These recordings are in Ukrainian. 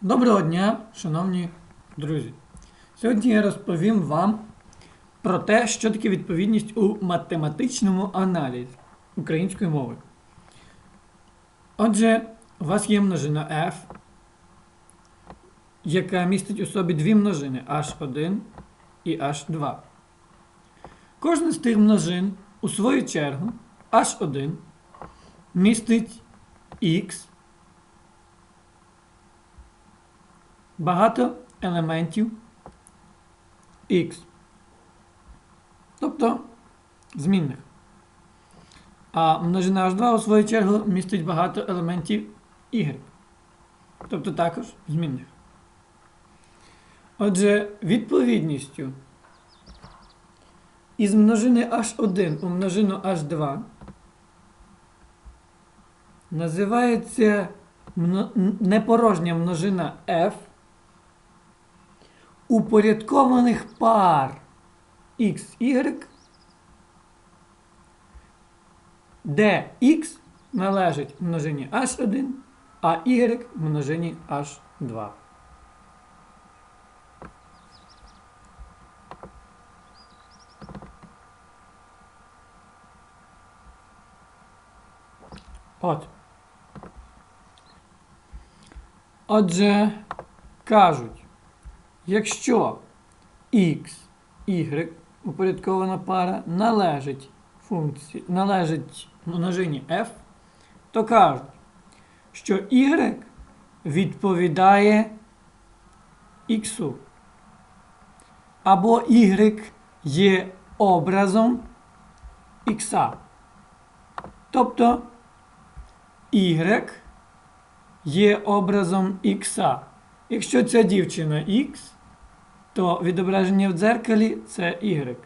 Доброго дня, шановні друзі! Сьогодні я розповім вам про те, що таке відповідність у математичному аналізі української мови. Отже, у вас є множина f, яка містить у собі дві множини h1 і h2. Кожна з тих множин, у свою чергу, h1 містить x багато елементів x. Тобто змінних. А множина h2 у свою чергу містить багато елементів y. Тобто також змінних. Отже, відповідністю із множини h1 у множину h2 називається непорожня множина f упорядкованих пар x, y, де x належить множині h1, а y множині h2. От. Отже, кажуть, якщо x, y упорядкована пара належить функції, належить множині f, то кажуть, що y відповідає x. Або y є образом x. Тобто y є образом х. Якщо ця дівчина х, то відображення в дзеркалі це y.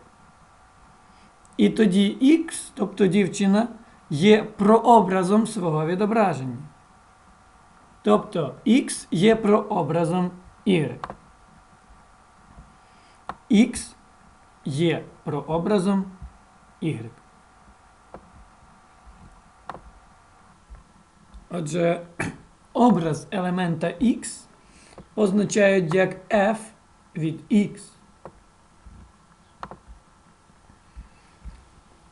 І тоді х, тобто дівчина, є прообразом свого відображення. Тобто х є прообразом y. х є прообразом y. Отже, образ елемента x позначають як f від x.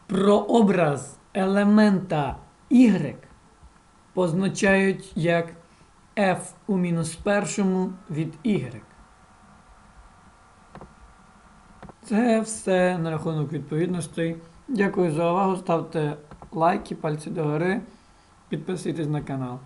Прообраз елемента y позначають як f у мінус першому від y. Це все на рахунок відповідностей. Дякую за увагу. Ставте лайки, пальці догори. Підписуйтесь на канал.